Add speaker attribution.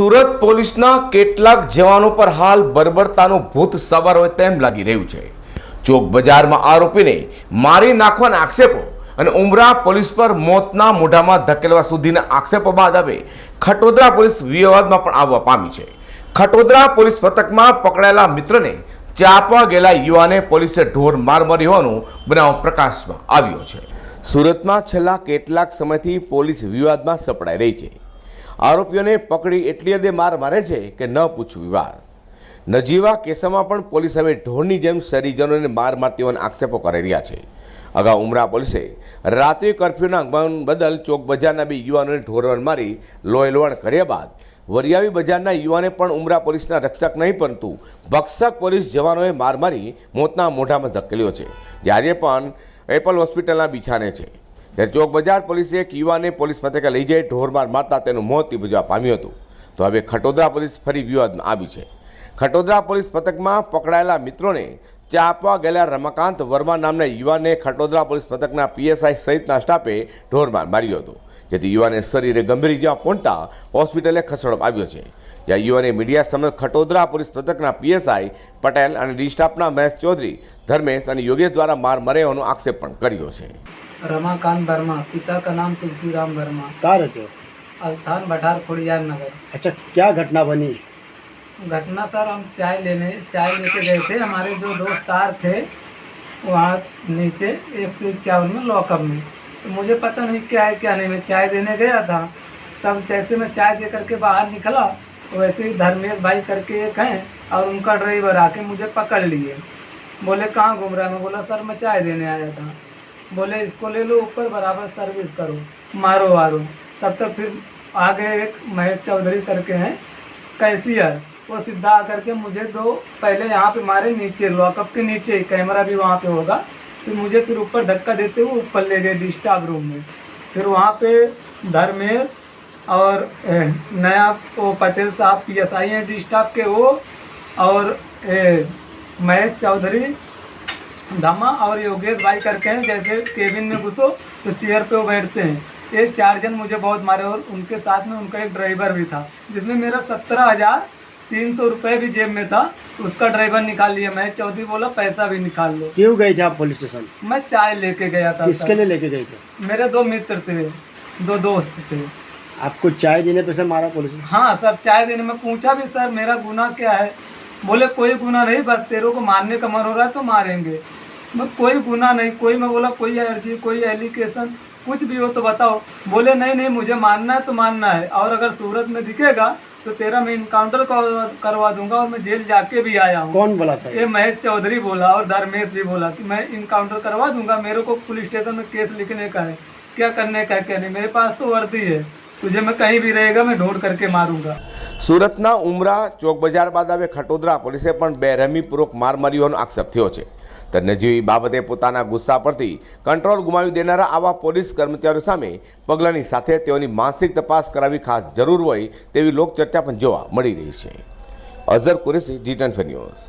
Speaker 1: સુરત પોલીસના કેટલાક જવાનો પર હાલ બર્બરતાનું ભૂત સવાર હોય તેમ લાગી રહ્યું છે. ચોક બજારમાં આરોપીને મારી નાખવાના આક્ષેપો અને ઉમરા પોલીસ પર મોતના મોઢામાં ધકેલવા સુધીના આક્ષેપો બાદ હવે ખટોદરા પોલીસ વિવાદમાં પણ આવવા પામી છે. ખટોદરા પોલીસ પથકમાં પકડાયેલા મિત્રને ચાપવા ગયેલા યુવાને પોલીસે ઢોર માર મારી હોવાનું બનાવ પ્રકાશમાં આવ્યો છે. સુરતમાં છેલ્લા કેટલાક સમયથી પોલીસ વિવાદમાં સપડાઈ રહી છે. આરોપીઓને પકડી એટલી હદે માર મારે છે કે ન પૂછું વિવાદ. નજીવા કેસોમાં પણ પોલીસ હવે ઢોરની જેમ શહેરીજનોને માર મારતી હોવાના આક્ષેપો કરી રહ્યા છે. અગાઉ ઉમરા પોલીસે રાત્રિ કર્ફ્યુના આગમન બદલ ચોક બજારના બે યુવાનોને ઢોરવણ મારી લોહીલોણ કર્યા બાદ વરિયાવી બજારના યુવાને પણ ઉમરા પોલીસના રક્ષક નહીં, પરંતુ ભક્ષક પોલીસ જવાનોએ માર મારી મોતના મોઢામાં ધકેલ્યો છે. જે આજે પણ એપલ હોસ્પિટલના બિછાને છે. જ્યારે ચોક બજાર પોલીસે એક યુવાને પોલીસ મથકે લઈ જઈ ઢોરમાર મારતા તેનું મોત નિપજવા પામ્યું હતું. તો હવે ખટોદરા પોલીસ ફરી વિવાદમાં આવી છે. ખટોદરા પોલીસ મથકમાં પકડાયેલા મિત્રોને ચા આપવા ગયેલા રમાકાંત વર્મા નામના યુવાને ખટોદરા પોલીસ મથકના પીએસઆઈ સહિતના સ્ટાફે ઢોરમાર માર્યો હતો. જેથી યુવાને શરીરે ગંભીર ઇજા પહોંચતા હોસ્પિટલે ખસેડવામાં આવ્યો છે. જ્યાં યુવાને મીડિયા સમક્ષ ખટોદરા પોલીસ મથકના પીએસઆઈ પટેલ અને ડી સ્ટાફના મહેશ ચૌધરી ધર્મેશ અને યોગેશ દ્વારા માર મર્યાનો આક્ષેપ પણ કર્યો છે.
Speaker 2: रमाकांत वर्मा पिता का नाम तुलसीराम वर्मा।
Speaker 3: कहाँ रहते हो?
Speaker 2: अल्थान भटार खोड़ियार नगर।
Speaker 3: अच्छा क्या घटना बनी?
Speaker 2: घटना सर हम चाय लेने चाय लेके गए थे। हमारे जो दोस्तार थे वहाँ नीचे एक सौ इक्यावन में लॉकअप में। तो मुझे पता नहीं क्या है क्या नहीं। मैं चाय देने गया था। तब जैसे मैं चाय दे करके बाहर निकला। वैसे ही धर्मेश भाई करके एक हैं और उनका ड्राइवर आके मुझे पकड़ लिए। बोले कहाँ घूम रहा है? मैं बोला सर मैं चाय देने आया था। बोले, इसको ले लो, ऊपर बराबर सर्विस करो। मारो वारो तब तक फिर आगे एक महेश चौधरी करके हैं कैशियर वो सीधा आकर के, मुझे दो, पहले यहाँ पे मारे, नीचे लॉकअप के नीचे? कैमरा भी वहाँ पे होगा। फिर मुझे फिर ऊपर धक्का देते हुए ऊपर ले गए डिस्टर्ब रूम में। फिर वहाँ पे धर्मेश और नया वो पटेल साहब पी एस आई हैं डिस्टर्ब के वो और महेश चौधरी धमा और योगेश भाई करके हैं जैसे केबिन में घुसो तो चेयर पे वो बैठते हैं। ये चार जन मुझे बहुत मारे और उनके साथ में उनका एक ड्राइवर भी था जिसमें मेरा सत्रह हज़ार तीन सौ रुपये भी जेब में था। उसका ड्राइवर निकाल लिया मैं चौधरी बोला पैसा भी निकाल लो।
Speaker 3: क्यों गए थे आप पुलिस स्टेशन
Speaker 2: मैं चाय लेके गया था इसके
Speaker 3: लिए लेके गए थे?
Speaker 2: मेरे दो मित्र थे दो दोस्त थे।
Speaker 3: आपको चाय देने पे से मारा पुलिस
Speaker 2: हाँ सर चाय देने में पूछा भी सर मेरा गुना क्या है? बोले कोई गुना नहीं बस तेरे को मारने का मन हो रहा है तो मारेंगे। कोई गुना नहीं कोई मैं बोला कोई अर्जी कोई एलिकेशन कुछ भी हो तो बताओ बोले नहीं नहीं मुझे मानना है तो मानना है और अगर सूरत में दिखेगा तो तेरा मैं इनकाउंटर करवा दूंगा और मैं जेल जाके भी आया हूँ
Speaker 3: कौन बोला था
Speaker 2: ये महेश चौधरी बोला और धर्मेश भी बोला कि मैं इनकाउंटर करवा दूंगा मेरे को पुलिस स्टेशन में केस लिखने का है क्या करने का है क्या नहीं मेरे पास तो वर्दी है तुझे मैं कहीं भी रहेगा मैं ढूंढ करके મારૂંગા
Speaker 1: સુરતના ઉમરા ચોક બજાર બાદ હવે ખટોદરા પોલીસે પણ બેરહમીપૂર્વક માર માર્યો આક્ષેપ થયો છે તને જેવી બાબતે પોતાના ગુસ્સા પરથી કંટ્રોલ ગુમાવી દેનારા આવા પોલીસ કર્મચારીઓ સામે પગલાંની સાથે તેઓની માનસિક તપાસ કરાવી ખાસ જરૂર હોય તેવી લોકચર્ચા પણ જોવા મળી રહી છે. Azhar Qureshi, G ten news.